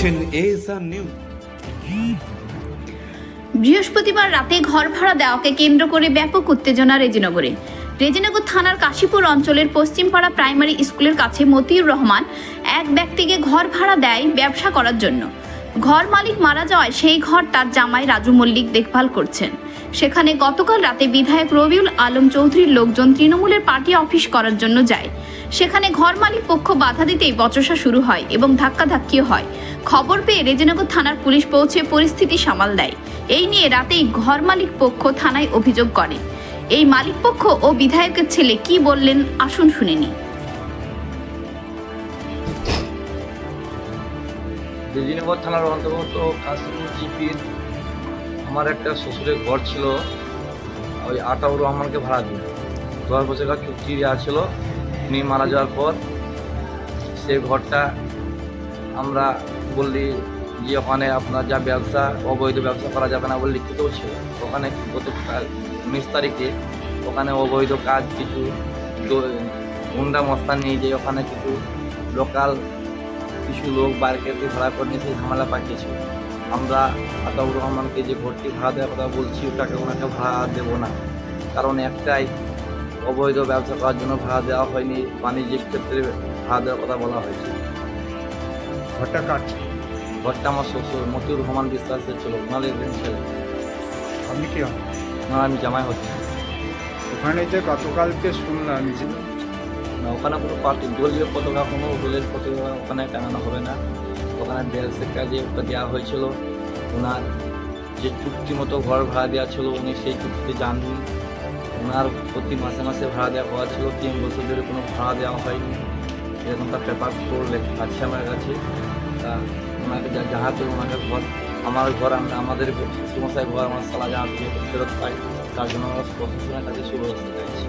দেখছেন নিউজ। বৃহস্পতিবার রাতে ঘর ভাড়া দেওয়াকে কেন্দ্র করে ব্যাপক উত্তেজনা রেজিনগরে। রেজিনগর থানার কাশীপুর অঞ্চলের পশ্চিমপাড়া প্রাইমারি স্কুলের কাছে মতিউর রহমান এক ব্যক্তিকে ঘর ভাড়া দেয় ব্যবসা করার জন্য। ঘর মালিক মারা যাওয়ায় সেই ঘর তার জামাই রাজু মল্লিক দেখভাল করছেন। সেখানে গতকাল রাতে বিধায়ক রবিউল আলম চৌধুরীর লোকজন তৃণমূলের পার্টি অফিস করার জন্য যায়। সেখানে ঘর মালিক পক্ষ বাধা দিতেই বচসা শুরু হয় এবং ধাক্কাধাক্কিও হয়। খবর পেয়ে রেজিনগর থানার পুলিশ পৌঁছে পরিস্থিতি সামাল দেয়। এই নিয়ে রাতেই ঘর মালিক পক্ষ থানায় অভিযোগ করে। এই মালিক পক্ষ ও বিধায়কের ছেলে কি বললেন আসুন শুনে নি বেজিনগর থানার অন্তর্গত কাশিপুর জিপির আমার একটা শ্বশুরের ঘর ছিল, ওই আটাউর রহমানকে ভাড়া দিই দশ বছরকার চুক্তি দেওয়া ছিল উনি মারা যাওয়ার পর সেই ঘরটা আমরা বললি যে ওখানে আপনার যা ব্যবসা, অবৈধ ব্যবসা করা যাবে না বলে লিখিতও ছিল। ওখানে গত উনিশ তারিখে ওখানে অবৈধ কাজ কিছু গুন্ডা মস্তান নিয়ে যে ওখানে কিছু লোকাল কিছু লোক বাইরে ভাড়া করে নিয়ে সেই ঝামেলা পাঠিয়েছিল আমরা আতাউর রহমানকে যে ভর্তি ভাড়া দেওয়ার কথা বলছি, ওটাকে ওনাকে ভাড়া দেবো না। কারণ একটাই অবৈধ ব্যবসা করার জন্য ভাড়া দেওয়া হয়নি বাণিজ্যিক ক্ষেত্রে ভাড়া দেওয়ার কথা বলা হয়েছে। ঘরটা কাট ঘরটা আমার শ্বশুর মতিউর রহমান বিশ্বাসের ছিল ওনাদের ছেলে। আপনি কি হন? ওনার আমি জামাই হচ্ছি। ওখানে যে গতকালকে শুনলাম যে না ওখানে কোনো পার্টি দলীয় পতাকা কোনো দলের পতাকা ওখানে টাঙানো হবে না। ওখানে বেলসের কাজে ওটা দেওয়া হয়েছিল ওনার যে চুক্তি মতো ঘর ভাড়া দেওয়া ছিল উনি সেই চুক্তিতে যাননি। ওনার প্রতি মাসে মাসে ভাড়া দেওয়া হওয়া ছিল তিন বছর ধরে কোনো ভাড়া দেওয়া হয়নি। এরকম তার পেপার করে আছে আমার কাছে। তা ওনাকে যা যাহাতে ওনাকে ঘর আমার ঘর আমরা আমাদের সমস্যায় ঘর আমার সালা যা ফেরত পাই। তার জন্য আমরা প্রশাসনের কাছে সুব্যবস্থা চাইছি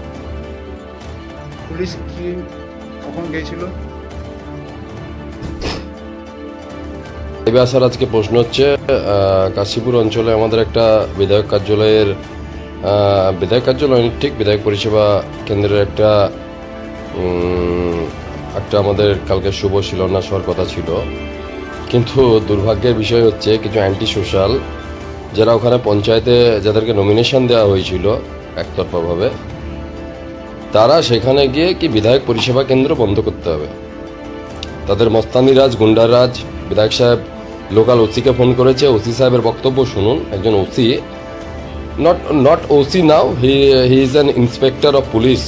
পুলিশ কি কখন গিয়েছিল? এবার আসার আজকে প্রশ্ন হচ্ছে কাশীপুর অঞ্চলে আমাদের একটা বিধায়ক কার্যালয়ের বিধায়ক কার্যালয়, ঠিক বিধায়ক পরিষেবা কেন্দ্রের একটা একটা আমাদের কালকে শুভ শিলান্যাস হওয়ার কথা ছিল। কিন্তু দুর্ভাগ্যের বিষয় হচ্ছে কিছু অ্যান্টি সোশ্যাল যারা ওখানে পঞ্চায়েতে যাদেরকে নমিনেশন দেওয়া হয়েছিল একতরফাভাবে, তারা সেখানে গিয়ে কি বিধায়ক পরিষেবা কেন্দ্র বন্ধ করতে হবে? তাদের মস্তানিরাজ গুন্ডারাজ বিধায়ক সাহেব লোকাল ওসিকে ফোন করেছে, ওসি সাহেবের বক্তব্য শুনুন, একজন OC not not OC now he he is an inspector of police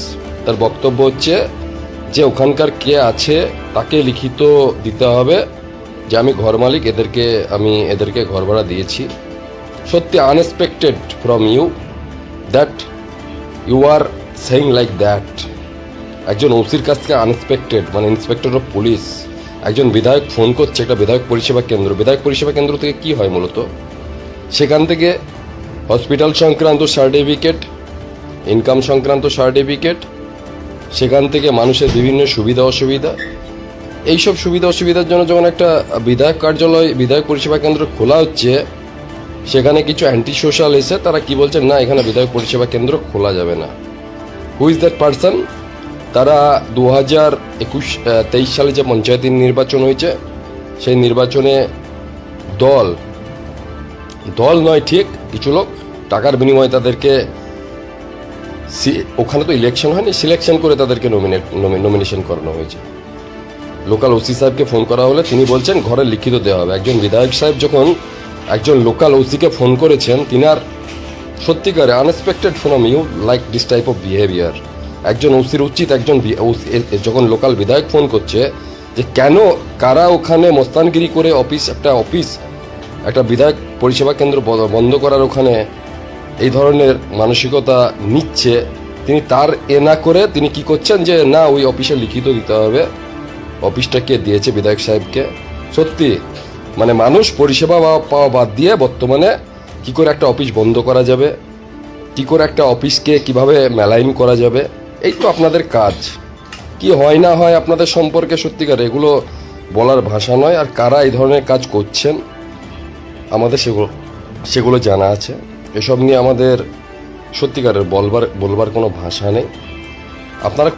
তার বক্তব্য হচ্ছে যে ওখানকার কে আছে, তাকে লিখিত দিতে হবে যে আমি ঘর মালিক, এদেরকে আমি, এদেরকে ঘর ভাড়া দিয়েছি। সত্যি unexpected from you that you are saying like that একজন ওসির কাছ থেকে আনএক্সপেক্টেড মানে ইন্সপেক্টর অফ পুলিশ একজন বিধায়ক ফোন করছে, একটা বিধায়ক পরিষেবা কেন্দ্র। বিধায়ক পরিষেবা কেন্দ্র থেকে কি হয় মূলত? সেখান থেকে হসপিটাল সংক্রান্ত সার্টিফিকেট, ইনকাম সংক্রান্ত সার্টিফিকেট, সেখান থেকে মানুষের বিভিন্ন সুবিধা, অসুবিধা। এইসব সুবিধা, অসুবিধার জন্য যখন একটা বিধায়ক কার্যালয়, বিধায়ক পরিষেবা কেন্দ্র খোলা হচ্ছে, সেখানে কিছু অ্যান্টি সোশ্যাল এসে তারা কি বলছেন না, এখানে বিধায়ক পরিষেবা কেন্দ্র খোলা যাবে না। হু ইজ দ্যাট পারসন তারা দু হাজার একুশ তেইশ সালে যে পঞ্চায়েত নির্বাচন হয়েছে, সেই নির্বাচনে দল দল নয়, ঠিক। কিছু লোক টাকার বিনিময়ে তাদেরকে সি- ওখানে তো ইলেকশন হয়নি সিলেকশন করে তাদেরকে নমিনেট নমিনেশন করানো হয়েছে। লোকাল ওসি সাহেবকে ফোন করা হলে তিনি বলছেন, ঘরে লিখিত দেওয়া হবে। একজন বিধায়ক সাহেব যখন একজন লোকাল ওসিকে ফোন করেছেন তিনার সত্যিকারে unexpected from you like this type of behaviour একজন ওসির উচিত, একজন যখন লোকাল বিধায়ক ফোন করছে, যে কেন, কারা ওখানে মস্তানগিরি করে অফিস একটা অফিস একটা বিধায়ক পরিষেবা কেন্দ্র বন্ধ করার ওখানে এই ধরনের মানসিকতা নিচ্ছে। তিনি তার এ না করে তিনি কি করছেন যে, না, ওই অফিসে লিখিত দিতে হবে। অফিসটা কে দিয়েছে বিধায়ক সাহেবকে? সত্যি মানে মানুষ পরিষেবা পাওয়া- বাদ দিয়ে বর্তমানে কি করে একটা অফিস বন্ধ করা যাবে? কি করে একটা অফিসকে কীভাবে মেলাইন করা যাবে? এই তো আপনাদের কাজ। কি হয় না হয় আপনাদের সম্পর্কে সত্যিকার এগুলো বলার ভাষা নয়। আর কারা এই ধরনের কাজ করছেন? আমাদের সেগুলো সেগুলো জানা আছে। এসব নিয়ে আমাদের সত্যিকারের বলবার বলবার কোনো ভাষা নেই। আপনারা